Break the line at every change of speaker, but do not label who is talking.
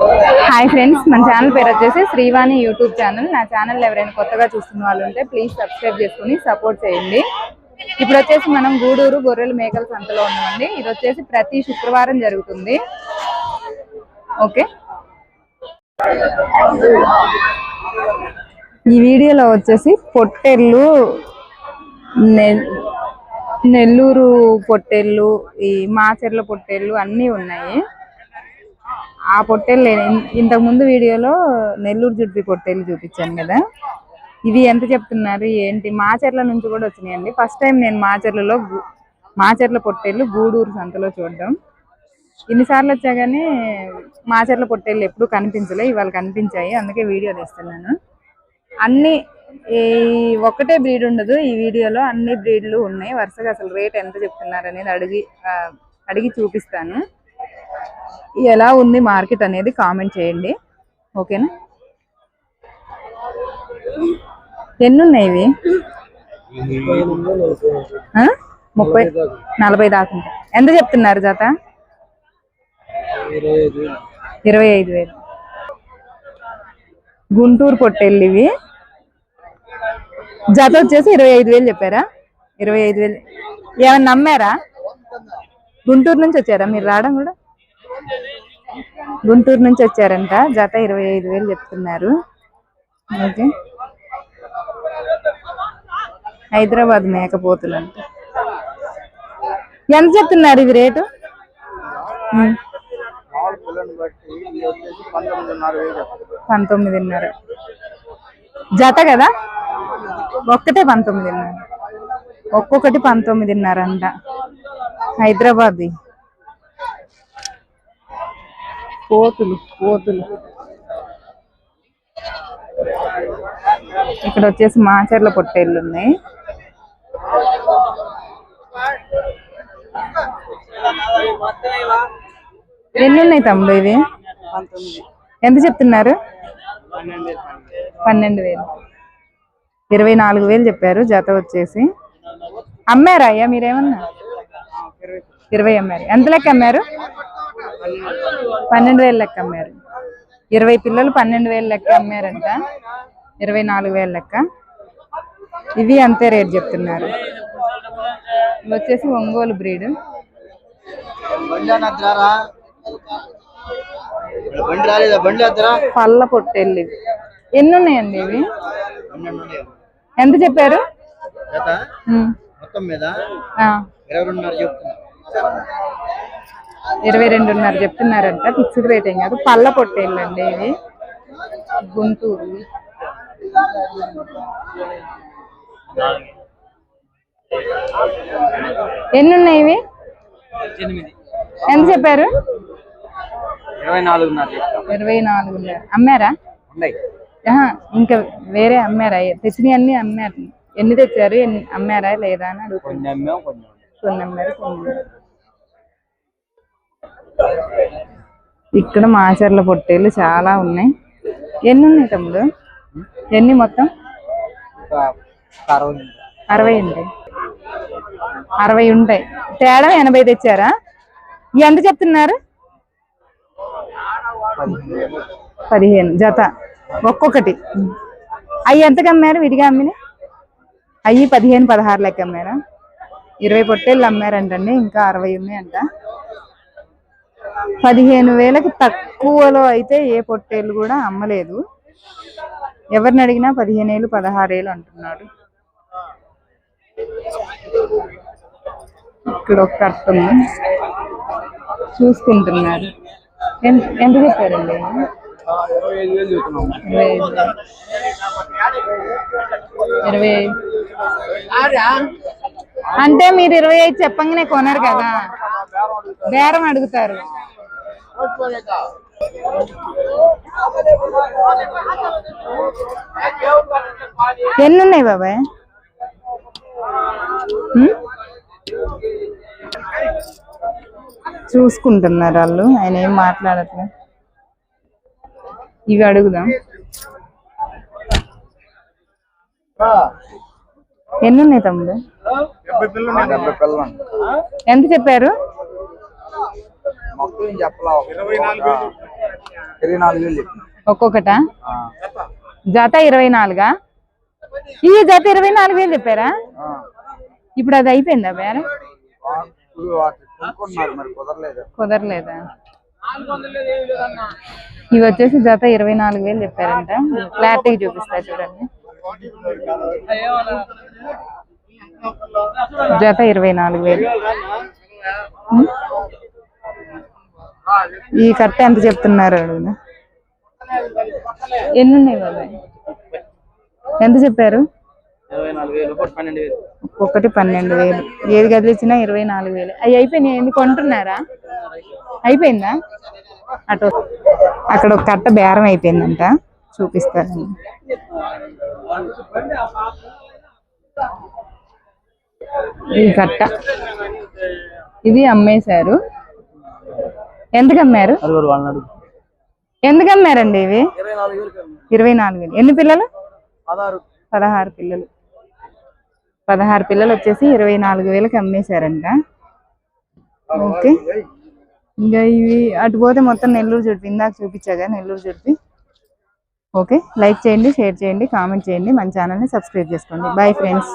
Hi friends మన channel పేరు వచ్చేసి శ్రీవాణి యూట్యూబ్ ఛానల్ నా ఛానల్ ఎవరైనా కొత్తగా చూస్తున్న వాళ్ళు ఉంటే ప్లీజ్ సబ్స్క్రైబ్ చేసుకుని సపోర్ట్ చేయండి. ఇప్పుడు వచ్చేసి మనం గూడూరు గొర్రెలు మేకల సంతలో ఉన్నామండి. ఇది వచ్చేసి ప్రతి శుక్రవారం జరుగుతుంది. ఓకే ఈ వీడియోలో వచ్చేసి పొట్టెళ్ళు నెల్లూరు పొట్టెళ్ళు ఈ మాచెర్ల పొట్టెళ్ళు అన్నీ ఉన్నాయి. ఆ పొట్టెళ్ళు ఇంతకుముందు ఇంతకు ముందు వీడియోలో నెల్లూరు జుడ్పి పొట్టెళ్ళు చూపించాను కదా. ఇవి ఎంత చెప్తున్నారు? ఏంటి? మాచర్ల నుంచి కూడా వచ్చినాయండి. ఫస్ట్ టైం నేను మాచర్లలో మాచర్ల పొట్టేళ్ళు గూడూరు సంతలో చూడడం. ఇన్నిసార్లు వచ్చా కానీ మాచర్ల పొట్టేళ్ళు ఎప్పుడు కనిపించలే ఇవాళ కనిపించాయి. అందుకే వీడియో తీస్తున్నాను. అన్ని ఈ ఒక్కటే బ్రీడ్ ఉండదు. ఈ వీడియోలో అన్ని బ్రీడ్లు ఉన్నాయి. వరుసగా అసలు రేట్ ఎంత చెప్తున్నారు అనేది అడిగి అడిగి చూపిస్తాను. ఎలా ఉంది మార్కెట్ అనేది కామెంట్ చేయండి. ఓకేనా? ఎన్ని ఉన్నాయి ఇవి? ఆ? ముప్పై నలభై దాకా ఎంత చెప్తున్నారు జత? ఇరవై ఐదు వేలు. గుంటూరు పొట్టేళ్ళు ఇవి. జత వచ్చేసి ఇరవై ఐదు వేలు చెప్పారా? ఇరవై ఐదు వేలు. ఏమైనా నమ్మారా? గుంటూరు నుంచి వచ్చారా? మీరు రావడం కూడా? గుంటూరు నుంచి వచ్చారంట. జత ఇరవై ఐదు వేలు చెప్తున్నారు. ఓకే. హైదరాబాద్ మేకపోతులు అంట ఎంత చెప్తున్నారు ఇది రేటు. పంతొమ్మిదిన్నర జత కదా? ఒక్కటే పంతొమ్మిదిన్నర. ఒక్కొక్కటి పంతొమ్మిదిన్నర అంట. హైదరాబాద్ కోతులు కోతులు. ఇక్కడ వచ్చేసి మాచర్ల పొట్టేళ్ళు ఉన్నాయి. ఎన్ని ఉన్నాయి తమ్ముడు ఇది ఎంత చెప్తున్నారు? పన్నెండు వేలు. ఇరవై నాలుగు వేలు చెప్పారు జత వచ్చేసి. అమ్మారా అయ్యా మీరేమన్నా? ఇరవై అమ్మారు. ఎంత లెక్క అమ్మారు? పన్నెండు వేలు లెక్క అమ్మారు. ఇరవై పిల్లలు పన్నెండు వేలు లెక్క అమ్మారంట. ఇరవై నాలుగు వేలు లెక్క. ఇవి అంతే రేట్ చెప్తున్నారు. ఇవి వచ్చేసి ఒంగోలు బ్రీడ్. పళ్ళ పొట్టేళ్ళు ఎన్ని ఉన్నాయండి ఇవి. ఎంత చెప్పారు?
మొత్తం మీద ఇరవై రెండున్నర
చెప్తున్నారంట ఫిక్స్డ్ రేట్ ఏం కాదు పళ్ళ పొట్టేళ్ళు అండి ఇవి. గుంటూరు. ఎన్ని ఉన్నాయి ఇవి ఎంత చెప్పారు?
ఇరవై నాలుగున్నర
నాలుగున్నర. అమ్మారా? ఇంకా వేరే అమ్మారా? తెచ్చినవి అన్ని అమ్మారు. ఎన్ని తెచ్చారు? ఎన్ని అమ్మారా లేదా అని అడుగుతున్నా.
కొన్ని
అమ్మారు కొన్ని. ఇక్కడ మాచర్ల పొట్టేలు చాలా ఉన్నాయి. ఎన్ని ఉన్నాయి తమ్ముడు? ఎన్ని మొత్తం?
అరవై
ఉంటాయి. అరవై ఉంటాయి. తేడా ఎనభై తెచ్చారా? ఎంత చెప్తున్నారు.
పదిహేను.
జత. ఒక్కొక్కటి. అవి ఎంతకు అమ్మారు విడిగా అమ్మిన? అవి పదిహేను పదహారు లెక్క అమ్మారా? ఇరవై పొట్టేళ్ళు అమ్మారంటండి ఇంకా అరవై ఉన్నాయంట. పదిహేను వేలకి తక్కువలో అయితే ఏ పొట్టేళ్ళు కూడా అమ్మలేదు. ఎవరిని అడిగినా పదిహేను ఏళ్ళు పదహారు ఏళ్ళు అంటున్నాడు. ఇక్కడ ఒక కట్ట ఉంది. చూసుకుంటున్నారు ఎంత చెప్పారండి?
ఇరవై
అంటే మీరు ఇరవై ఐదు చెప్పంగానే కొనరు కదా. బేరం అడుగుతారు. ఎన్ని ఉన్నాయి బాబాయ్? చూసుకుంటున్నారు వాళ్ళు ఆయన ఏం మాట్లాడట్లేదు ఇవి అడుగుదాం. ఎన్ని ఉన్నాయి. తమ్ముడు ఎంత చెప్పారు?
మొత్తం చెప్పలా? ఇరవై నాలుగు వేలు
ఒక్కొక్కట?
ఆ,
జత ఇరవై నాలుగా? ఈ జత ఇరవై నాలుగు వేలు చెప్పారా?
ఆ.
ఇప్పుడు అది అయిపోయిందా బేరం
వా- ఇప్పుడు వాటి కొనుక్కుంటున్నారు మరి కుదరలేదు.
ఇవి వచ్చేసి జత ఇరవై నాలుగు వేలు చెప్పారంట. క్లారిటీగా చూపిస్తా చూడండి. జత ఇరవై నాలుగు వేలు? ఈ కట్ట ఎంత చెప్తున్నారు అడుగుదా ఎన్ని ఉన్నాయి బాబాయ్? ఎంత చెప్పారు?
వేలు పన్నెండు వేలు.
ఒక్కొక్కటి పన్నెండు వేలు. ఏది కదిలిచ్చినా ఇరవై నాలుగు వేలు. అవి అయిపోయినాయి ఎందుకు కొంటున్నారా? అయిపోయిందా? అటు అక్కడ ఒక కట్ట బేరం అయిపోయిందంట. చూపిస్తారండి ఈ కట్ట. ఇది అమ్మేశారు. ఎందుకు అమ్మారు ఎందుకు అమ్మారండి ఇవి? ఇరవై నాలుగు వేలు. ఎన్ని పిల్లలు?
పదహారు.
పదహారు పిల్లలు. పదహారు పిల్లలు వచ్చేసి ఇరవై నాలుగు వేలకి అమ్మేశారంట. ఓకే. ఇంకా ఇవి అటు పోతే మొత్తం నెల్లూరు జుడిపి. ఇందాక చూపించాగా నెల్లూరు జుడిపి. ఓకే. లైక్ చేయండి షేర్ చేయండి కామెంట్ చేయండి. మన ఛానల్ని సబ్స్క్రైబ్ చేసుకోండి. Bye friends